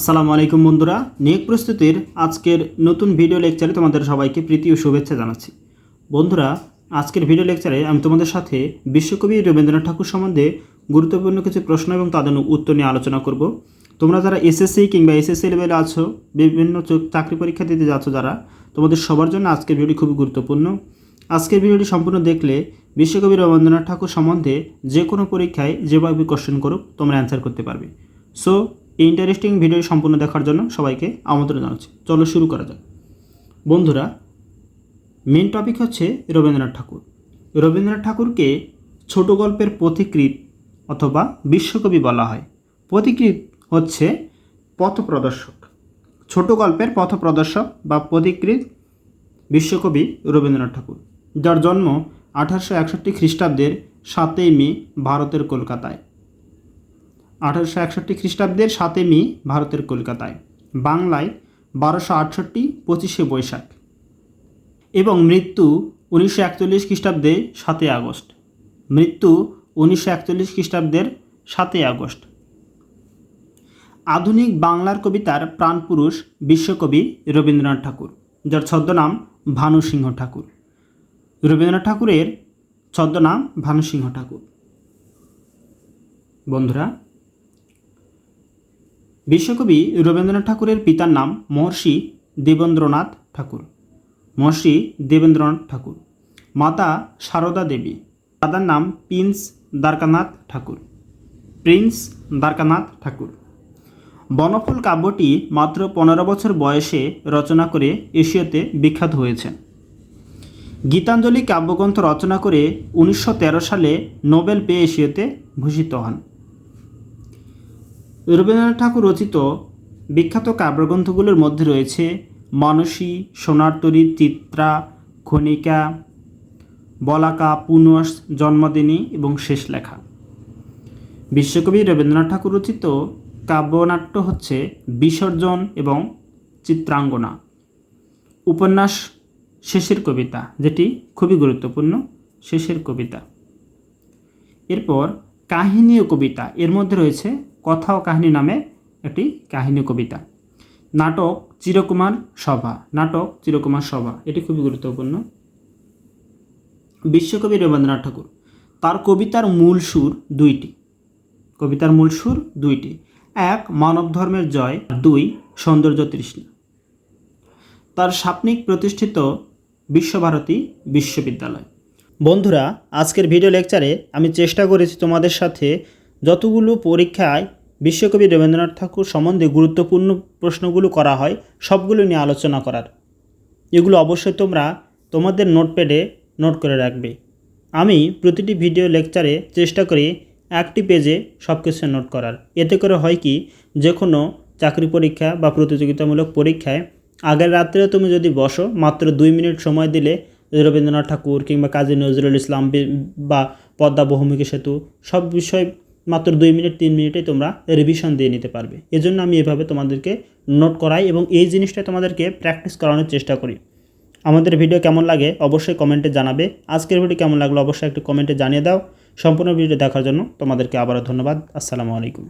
আসসালামু আলাইকুম বন্ধুরা। নিয়োগ প্রস্তুতির আজকের নতুন ভিডিও লেকচারে তোমাদের সবাইকে প্রীতি ও শুভেচ্ছা জানাচ্ছি। বন্ধুরা, আজকের ভিডিও লেকচারে আমি তোমাদের সাথে বিশ্বকবি রবীন্দ্রনাথ ঠাকুর সম্বন্ধে গুরুত্বপূর্ণ কিছু প্রশ্ন এবং তাদের উত্তর নিয়ে আলোচনা করব। তোমরা যারা এসএসসি কিংবা এসএসসি লেভেলে আছো, বিভিন্ন চাকরি পরীক্ষা দিতে যাচ্ছ যারা, তোমাদের সবার জন্য আজকের ভিডিওটি খুবই গুরুত্বপূর্ণ। আজকের ভিডিওটি সম্পূর্ণ দেখলে বিশ্বকবি রবীন্দ্রনাথ ঠাকুর সম্বন্ধে যে কোনো পরীক্ষায় যেভাবে কোশ্চেন করুক, তোমরা অ্যান্সার করতে পারবে। সো ইন্টারেস্টিং ভিডিও সম্পূর্ণ দেখার জন্য সবাইকে আমন্ত্রণ জানাচ্ছি। চলো শুরু করা যাক। বন্ধুরা মেন টপিক হচ্ছে রবীন্দ্রনাথ ঠাকুর। রবীন্দ্রনাথ ঠাকুরকে ছোট গল্পের পথিকৃৎ অথবা বিশ্বকবি বলা হয়। পথিকৃৎ হচ্ছে পথপ্রদর্শক। ছোট গল্পের পথপ্রদর্শক বা পথিকৃৎ বিশ্বকবি রবীন্দ্রনাথ ঠাকুর, যার জন্ম আঠারোশো একষট্টি খ্রিস্টাব্দের সাতই মে ভারতের কলকাতায়। আঠারোশো একষট্টি খ্রিস্টাব্দের সাতই মে ভারতের কলকাতায়, বাংলায় বারোশো আটষট্টি পঁচিশে বৈশাখ এবং মৃত্যু উনিশশো একচল্লিশ খ্রিস্টাব্দে সাতই আগস্ট। মৃত্যু উনিশশো একচল্লিশ খ্রিস্টাব্দের সাতই আগস্ট। আধুনিক বাংলার কবিতার প্রাণপুরুষ বিশ্বকবি রবীন্দ্রনাথ ঠাকুর, যার ছদ্মনাম ভানুসিংহ ঠাকুর। রবীন্দ্রনাথ ঠাকুরের ছদ্মনাম ভানুসিংহ ঠাকুর। বন্ধুরা বিশ্বকবি রবীন্দ্রনাথ ঠাকুরের পিতার নাম মহর্ষি দেবেন্দ্রনাথ ঠাকুর। মহর্ষি দেবেন্দ্রনাথ ঠাকুর। মাতা সারদা দেবী। দাদার নাম প্রিন্স দ্বারকানাথ ঠাকুর। প্রিন্স দ্বারকানাথ ঠাকুর। বনফুল কাব্যটি মাত্র পনেরো বছর বয়সে রচনা করে এশিয়াতে বিখ্যাত হয়েছেন গীতাঞ্জলি কাব্যগ্রন্থ রচনা করে উনিশশো তেরো সালে নোবেল পেয়ে এশিয়াতে ভূষিত হন। রবীন্দ্রনাথ ঠাকুর রচিত বিখ্যাত কাব্যগ্রন্থগুলোর মধ্যে রয়েছে মানসী, সোনার তরী চিত্রা খনিকা, বলাকা পুনস জন্মদিনী এবং শেষ লেখা। বিশ্বকবি রবীন্দ্রনাথ ঠাকুর রচিত কাব্যনাট্য হচ্ছে বিসর্জন এবং চিত্রাঙ্গনা। উপন্যাস শেষের কবিতা, যেটি খুবই গুরুত্বপূর্ণ, শেষের কবিতা। এরপর কাহিনী ও কবিতা, এর মধ্যে রয়েছে কথা ও কাহিনী নামে একটি কাহিনী কবিতা। নাটক চিরকুমার সভা। নাটক চিরকুমার সভা, এটি খুবই গুরুত্বপূর্ণ। বিশ্বকবি রবীন্দ্রনাথ ঠাকুর, তার কবিতার মূল সুর দুইটি। কবিতার মূল সুর দুইটি। এক, মানব ধর্মের জয়। দুই, সৌন্দর্য তৃষ্ণা। তার সাপনিক প্রতিষ্ঠিত বিশ্বভারতী বিশ্ববিদ্যালয়। বন্ধুরা, আজকের ভিডিও লেকচারে আমি চেষ্টা করেছি তোমাদের সাথে যতগুলো পরীক্ষায় বিশ্বকবি রবীন্দ্রনাথ ঠাকুর সম্বন্ধে গুরুত্বপূর্ণ প্রশ্নগুলো করা হয়, সবগুলো নিয়ে আলোচনা করার। এগুলো অবশ্যই তোমরা তোমাদের নোটপ্যাডে নোট করে রাখবে। আমি প্রতিটি ভিডিও লেকচারে চেষ্টা করি একটি পেজে সব কিছু নোট করার। এতে করে হয় কি যে কোনো চাকরি পরীক্ষা বা প্রতিযোগিতামূলক পরীক্ষায় আগের রাত্রে তুমি যদি বসো, মাত্র দুই মিনিট সময় দিলে রবীন্দ্রনাথ ঠাকুর কিংবা কাজী নজরুল ইসলাম বা পদ্মা বহুমুখী সেতু, সব বিষয় মাত্র দুই মিনিট, তিন মিনিটে তোমরা রিভিশন দিয়ে নিতে পারবে। এজন্য আমি এভাবে তোমাদেরকে নোট করাই এবং এই জিনিসটা তোমাদেরকে প্র্যাকটিস করানোর চেষ্টা করি। আমাদের ভিডিও কেমন লাগে অবশ্যই কমেন্টে জানাবে। আজকের ভিডিও কেমন লাগল অবশ্যই একটি কমেন্টে জানিয়ে দাও। সম্পূর্ণ ভিডিও দেখার জন্য তোমাদেরকে আবারও ধন্যবাদ। আসসালামু আলাইকুম।